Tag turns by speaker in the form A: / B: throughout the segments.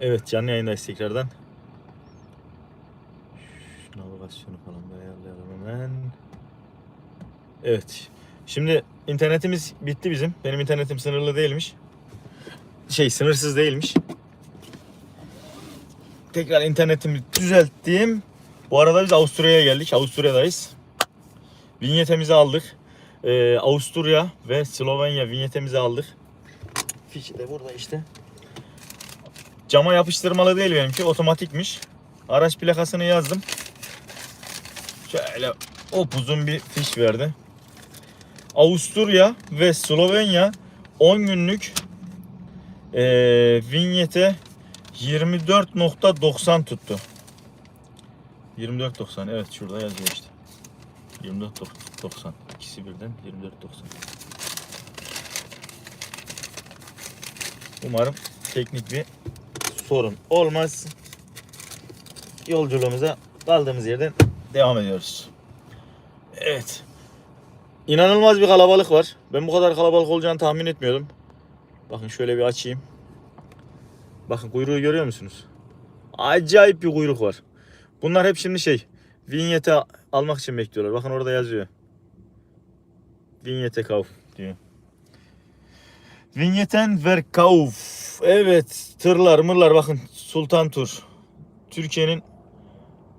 A: Evet canlı yayındayız tekrardan. Şu navigasyonu falan bir ayarlayalım hemen. Evet. Şimdi internetimiz bitti bizim. Benim internetim sınırlı değilmiş. Şey sınırsız değilmiş. Tekrar internetimi düzelttim. Bu arada biz Avusturya'ya geldik. Avusturya'dayız. Vinyetemizi aldık. Ee, Avusturya ve Slovenya vinyetemizi aldık. Fişi de burada işte. Cama yapıştırmalı değil benimki. Otomatikmiş. Araç plakasını yazdım. Şöyle upuzun bir fiş verdi. Avusturya ve Slovenya 10 günlük eee vinyete 24.90 tuttu. 24.90 evet şurada yazıyor işte. 24.90 ikisi birden 24.90 Umarım teknik bir sorun olmaz. Yolculuğumuza kaldığımız yerden devam ediyoruz. Evet. İnanılmaz bir kalabalık var. Ben bu kadar kalabalık olacağını tahmin etmiyordum. Bakın şöyle bir açayım. Bakın kuyruğu görüyor musunuz? Acayip bir kuyruk var. Bunlar hep şimdi şey, vinyete almak için bekliyorlar. Bakın orada yazıyor. Vinyete kav diyor. Vinyeten Verkauf. Evet, tırlar, mırlar bakın Sultan Tur. Türkiye'nin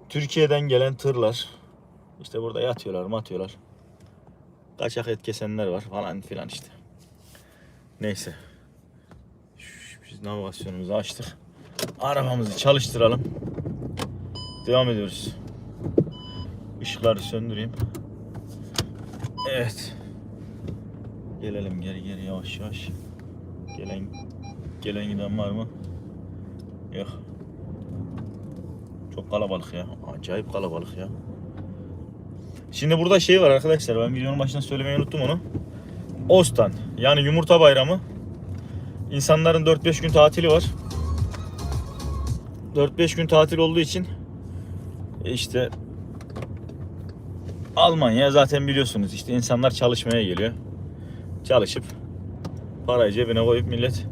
A: Türkiye'den gelen tırlar. İşte burada yatıyorlar, matıyorlar. Kaçak et kesenler var falan filan işte. Neyse. Biz navigasyonumuzu açtık. Arabamızı çalıştıralım. Devam ediyoruz. Işıkları söndüreyim. Evet. Gelelim geri geri yavaş yavaş. Gelen gelen giden var mı? Yok. Çok kalabalık ya. Acayip kalabalık ya. Şimdi burada şey var arkadaşlar. Ben videonun başında söylemeyi unuttum onu. Ostan yani yumurta bayramı. İnsanların 4-5 gün tatili var. 4-5 gün tatil olduğu için e, işte Almanya zaten biliyorsunuz işte insanlar çalışmaya geliyor. Çalışıp parayı cebine koyup millet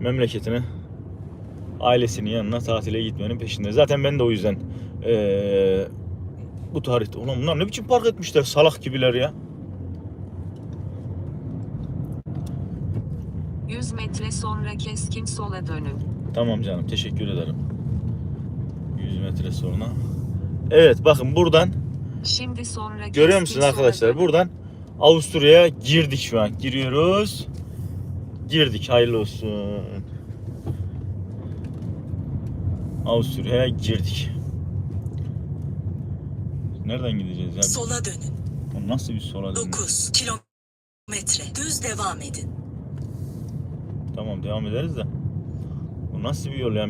A: memleketine ailesinin yanına tatile gitmenin peşinde. Zaten ben de o yüzden eee, bu tarihte ulan bunlar ne biçim park etmişler salak gibiler ya.
B: 100 metre sonra keskin sola dönün.
A: Tamam canım teşekkür ederim. 100 metre sonra. Evet bakın buradan
B: Şimdi sonra
A: görüyor musunuz arkadaşlar? Buradan Avusturya'ya girdik şu an. Giriyoruz. Girdik hayırlı olsun. Avusturya'ya girdik. Nereden gideceğiz ya?
C: Sola dönün.
A: Bu nasıl bir sola dönüş?
C: 9 kilometre. Düz devam edin.
A: Tamam devam ederiz de. Bu nasıl bir yol ya?